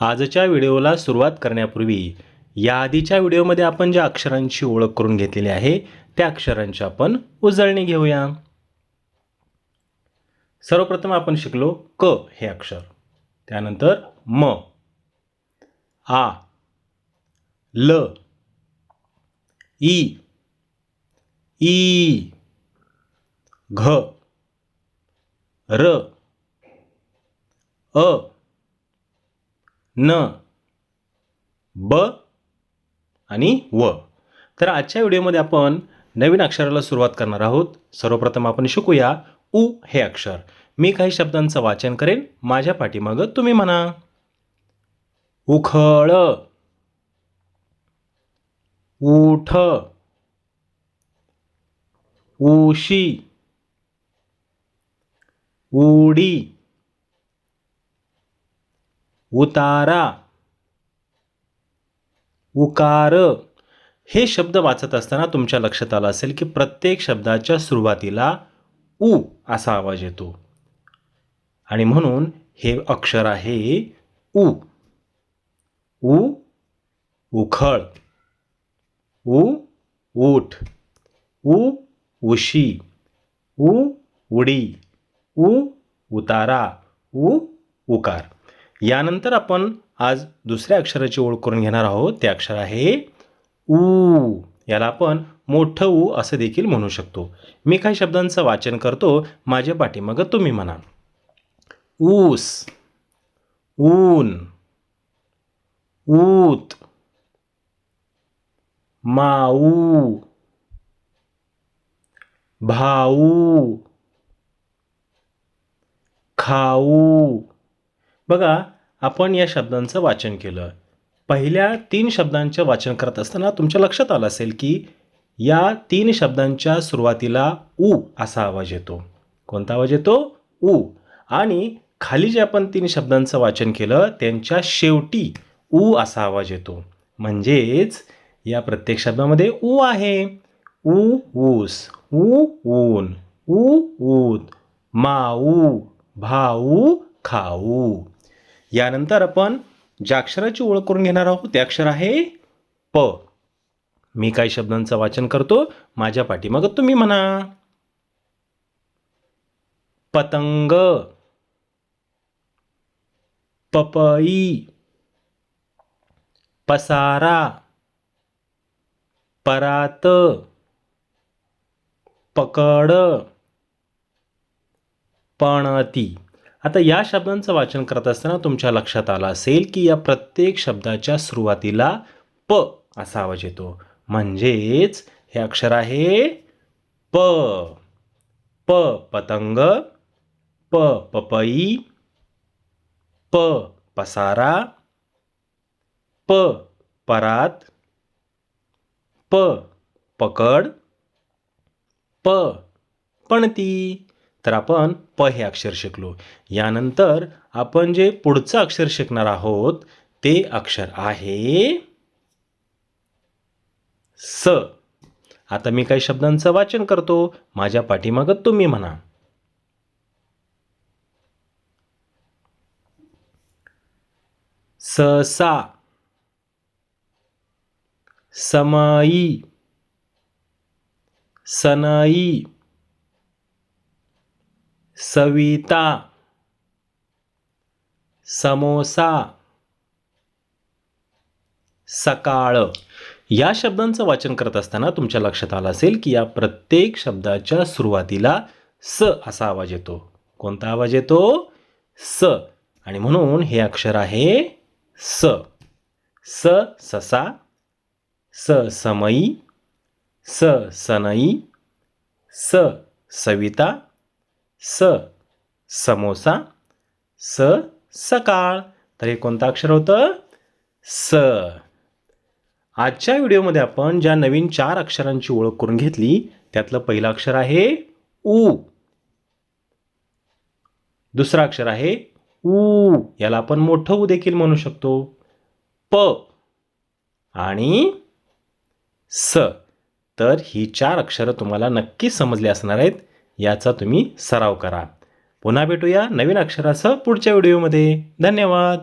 आजच्या व्हिडिओला सुरुवात करण्यापूर्वी या आधीच्या व्हिडिओमध्ये आपण ज्या अक्षरांची ओळख करून घेतलेली आहे त्या अक्षरांची आपण उजळणी घेऊया. सर्वप्रथम आपण शिकलो क हे अक्षर. त्यानंतर म. आ. ल. ई. ई. घ. र. अ. न ब आणि व. तर आजच्या व्हिडिओमध्ये आपण नवीन अक्षराला सुरुवात करणार आहोत. सर्वप्रथम आपण शिकूया उ हे अक्षर. मी काही शब्दांचं वाचन करेन. माझ्या पाठीमागं तुम्ही म्हणा. उखळ उठ उशी उडी. उतारा. उकार. हे शब्द वाचत असताना तुमच्या लक्षात आलं असेल की प्रत्येक शब्दाच्या सुरुवातीला उ असा आवाज येतो. आणि म्हणून हे अक्षर आहे उ. उ उखळ. उ ऊठ. उ उशी. उ उडी. उ उतारा. उ उकार. यानंतर आपण आज दुसऱ्या अक्षराची ओळख करून घेणार आहोत. ते अक्षर आहे ऊ. याला आपण मोठं ऊ असं देखील म्हणू शकतो. मी काही शब्दांचं वाचन करतो. माझ्या पाठीमागं तुम्ही म्हणा. ऊस. ऊन. ऊत. माऊ. भाऊ. खाऊ. बघा आपण या शब्दांचं वाचन केलं. पहिल्या तीन शब्दांचं वाचन करत असताना तुमच्या लक्षात आलं असेल की या तीन शब्दांच्या सुरुवातीला ऊ असा आवाज येतो. कोणता आवाज येतो? ऊ आणि खाली जे आपण तीन शब्दांचं वाचन केलं त्यांच्या शेवटी ऊ असा आवाज येतो. म्हणजेच या प्रत्येक शब्दामध्ये ऊ आहे. ऊ ऊस. ऊ ऊन. उ ऊत. माऊ भाऊ खाऊ यानंतर आपण ज्या अक्षराची ओळख करून घेणार आहोत ते अक्षर आहे प. मी काही शब्दांचं वाचन करतो माझ्या पाठीमागं तुम्ही म्हणा. पतंग. पपई. पसारा. परात. पकड. पणती. आता या शब्दांचं वाचन करत असताना तुमच्या लक्षात आलं असेल की या प्रत्येक शब्दाच्या सुरुवातीला प असा आवाज येतो. म्हणजेच हे अक्षर आहे प. प पतंग प पपई प पसारा प परात प पकड प पणती. तर आपण प हे अक्षर शिकलो. यानंतर आपण जे पुढचं अक्षर शिकणार आहोत ते अक्षर आहे स. आता मी काही शब्दांचं वाचन करतो. माझ्या पाठीमागत तुम्ही म्हणा. ससा समई सनई सविता समोसा सकाळ. या शब्दांचं वाचन करत असताना तुमच्या लक्षात आलं असेल की या प्रत्येक शब्दाच्या सुरुवातीला स असा आवाज येतो. कोणता आवाज येतो? स. आणि म्हणून हे अक्षर आहे स. स ससा स समई स सनई स सविता स समोसा स सकाळ. तर हे कोणतं अक्षर होतं? स. आजच्या व्हिडिओमध्ये आपण ज्या नवीन चार अक्षरांची ओळख करून घेतली त्यातलं पहिलं अक्षर आहे उ. दुसरं अक्षर आहे ऊ याला आपण मोठं ऊ देखील म्हणू शकतो. प. आणि स. तर ही चार अक्षरं तुम्हाला नक्की समजली असणार आहेत. याचा तुम्ही सराव करा. पुन्हा भेटूया नवीन अक्षरासह पुढच्या व्हिडिओमध्ये. धन्यवाद.